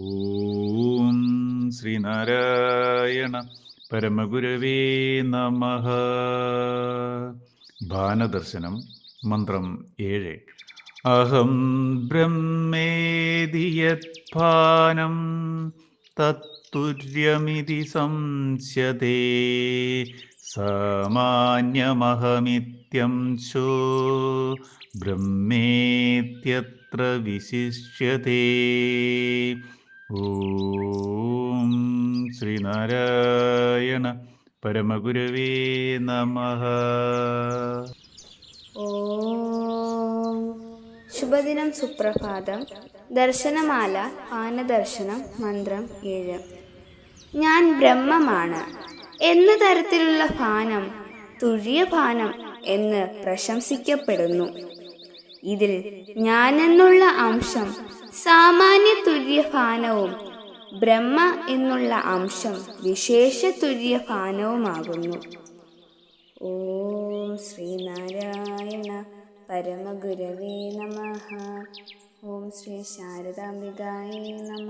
ഓം ശ്രീനാരായണ പരമഗുരവേ നമ. ഭാനദർശനം മന്ത്രം ഏഴ്. അഹം ബ്രഹ്മേദിയത്ഭാനം തത്തുര്യമിതി സംശതേ സാമാന്യമഹമിത്യം ചോ ബ്രഹ്മേത്യത്ര വിശിഷ്യതേ. ഓം ശ്രീനാരായണ പരമഗുരുവേ നമ. ശുഭദിനം സുപ്രഭാതം. ദർശനമാല ആനദർശനം മന്ത്രം ഏഴ്. ഞാൻ ബ്രഹ്മമാണ്. എന്ന തരത്തിലുള്ള ഭാനം തുഴിയ ഭാനം എന്ന് പ്രശംസിക്കപ്പെടുന്നു. ഇതിൽ ഞാനെന്നുള്ള അംശം സാമാന്യ തുല്യഭാനവും ബ്രഹ്മ എന്നുള്ള അംശം വിശേഷ തുല്യഭാനവുമാകുന്നു ഓം ശ്രീനാരായണ പരമഗുരവേ നമ. ഓം ശ്രീ ശാരദാംബികായ നമ.